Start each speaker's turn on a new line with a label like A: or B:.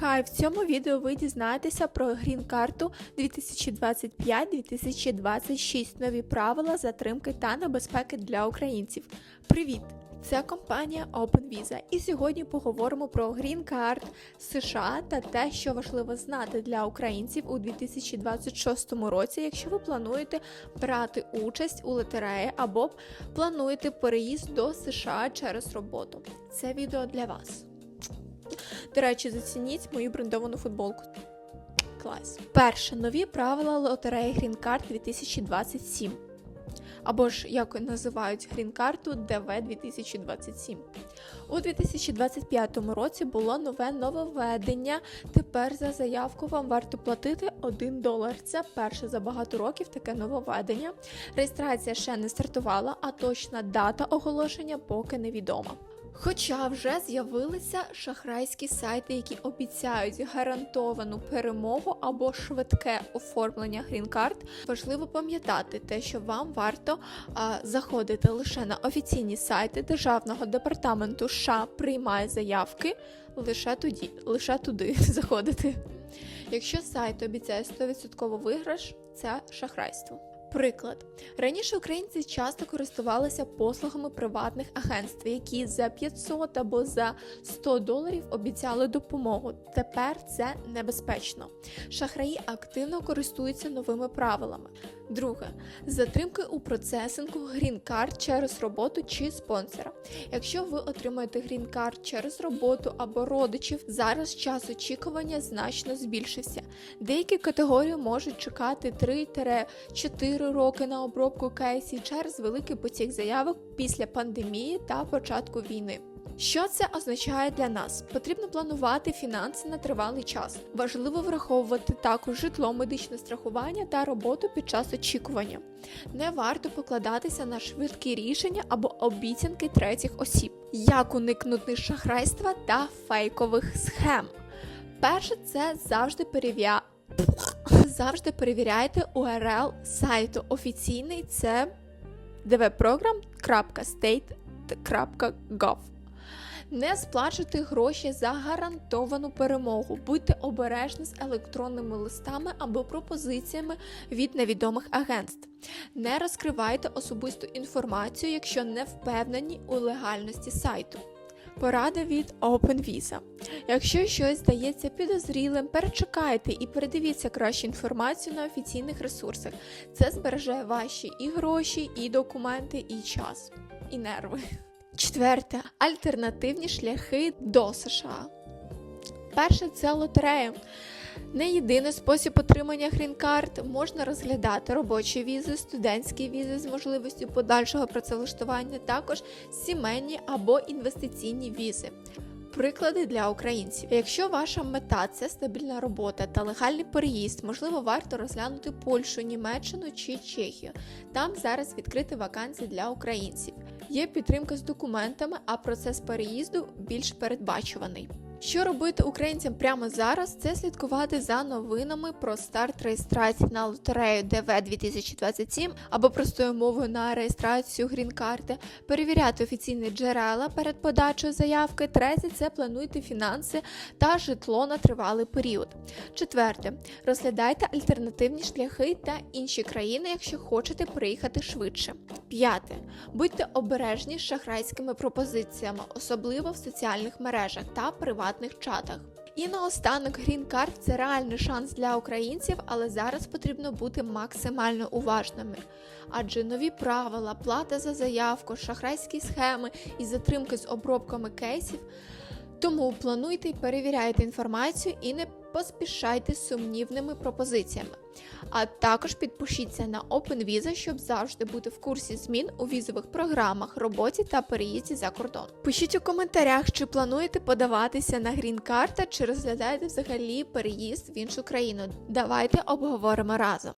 A: Хай в цьому відео ви дізнаєтеся про грін-карту 2025-2026 нові правила затримки та небезпеки для українців. Привіт! Це компанія OpenVisa і сьогодні поговоримо про грін-карт США та те, що важливо знати для українців у 2026 році, якщо ви плануєте брати участь у лотереї або плануєте переїзд до США через роботу. Це відео для вас. До речі, зацініть мою брендовану футболку. Клас. Перше. Нові правила лотереї Green Card 2027. Або ж, як називають грін-карту ДВ 2027. У 2025 році було нове нововведення. Тепер за заявку вам варто платити 1 долар. Це перше за багато років таке нововведення. Реєстрація ще не стартувала, а точна дата оголошення поки невідома. Хоча вже з'явилися шахрайські сайти, які обіцяють гарантовану перемогу або швидке оформлення грін-карт, важливо пам'ятати те, що вам варто а, заходити лише на офіційні сайти Державного департаменту США приймає заявки, лише тоді, лише туди заходити. Якщо сайт обіцяє 100% виграш, це шахрайство. Приклад раніше українці часто користувалися послугами приватних агентств, які за 500 або за 100 доларів обіцяли допомогу. Тепер це небезпечно. Шахраї активно користуються новими правилами. Друге затримки у процесингу грін-карт через роботу чи спонсора. Якщо ви отримаєте грін-карт через роботу або родичів, зараз час очікування значно збільшився. Деякі категорії можуть чекати 3-4 роки на обробку кейсів через великий потік заявок після пандемії та початку війни. Що це означає для нас? Потрібно планувати фінанси на тривалий час. Важливо враховувати також житло, медичне страхування та роботу під час очікування. Не варто покладатися на швидкі рішення або обіцянки третіх осіб. Як уникнути шахрайства та фейкових схем? Перше, це завжди перев'я... завжди перевіряйте URL сайту. Офіційний це dvprogram.state.gov. Не сплачуйте гроші за гарантовану перемогу. Будьте обережні з електронними листами або пропозиціями від невідомих агентств. Не розкривайте особисту інформацію, якщо не впевнені у легальності сайту. Порада від OpenVisa. Якщо щось здається підозрілим, перечекайте і передивіться краще інформацію на офіційних ресурсах. Це збереже ваші і гроші, і документи, і час, і нерви. Четверте альтернативні шляхи до США. Перше це лотерея. Не єдиний спосіб отримання грін-карт можна розглядати робочі візи, студентські візи з можливістю подальшого працевлаштування, також сімейні або інвестиційні візи. Приклади для українців. Якщо ваша мета це стабільна робота та легальний переїзд, можливо, варто розглянути Польщу, Німеччину чи Чехію. Там зараз відкриті вакансії для українців. Є підтримка з документами, а процес переїзду більш передбачуваний. Що робити українцям прямо зараз? Це слідкувати за новинами про старт реєстрації на лотерею ДВ 2027 або простою мовою на реєстрацію грін-карти, перевіряти офіційні джерела перед подачею заявки. Третє це плануйте фінанси та житло на тривалий період. Четверте, розглядайте альтернативні шляхи та інші країни, якщо хочете приїхати швидше. П'яте. Будьте обережні з шахрайськими пропозиціями, особливо в соціальних мережах та приватних чатах. І наостанок Green Card – це реальний шанс для українців, але зараз потрібно бути максимально уважними. Адже нові правила, плата за заявку, шахрайські схеми і затримки з обробками кейсів. Тому плануйте і перевіряйте інформацію і не поспішайте з сумнівними пропозиціями. А також підпишіться на OpenVisa, щоб завжди бути в курсі змін у візових програмах, роботі та переїзді за кордон. Пишіть у коментарях, чи плануєте подаватися на грін-карта, чи розглядаєте взагалі переїзд в іншу країну. Давайте обговоримо разом.